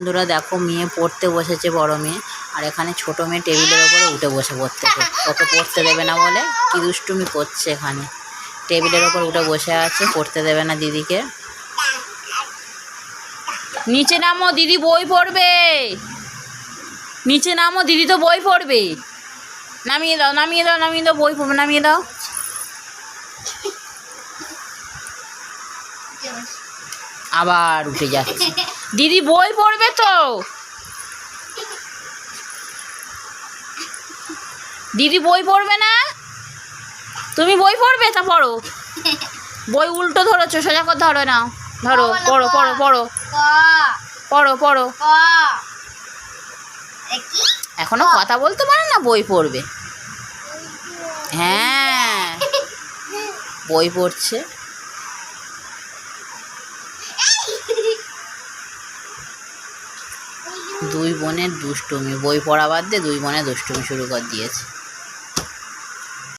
বন্ধুরা দেখো মেয়ে পড়তে বসেছে, বড় মেয়ে। আর এখানে ছোট মেয়ে টেবিলের ওপরে উঠে বসে পড়তে। ওকে পড়তে দেবে না বলে কি দুষ্টুমি করছে এখানে। টেবিলের ওপর উঠে বসে আছে, পড়তে দেবে না দিদিকে। নিচে নামো, দিদি বই পড়বে। নিচে নামো, দিদি তো বই পড়বে। নামিয়ে দাও নামিয়ে দাও নামিয়ে দাও, বই পড়বে, নামিয়ে দাও। আবার উঠে যাচ্ছে। দিদি বই পড়বে তো। দিদি বই পড়বে না? তুমি বই পড়বে? তা পড়ো। বই উল্টো ধরেছো সোজা করে ধরো না ধরো পড়ো পড়ো পড়ো। পড়ো পড়ো। এখনও কথা বলতে পারে না বই পড়বে? হ্যাঁ। বই পড়ছে। দুই বোনের দুষ্টুমি। বই পড়া বাদ দিয়ে দুই বোনের দুষ্টুমি শুরু করে দিয়েছে।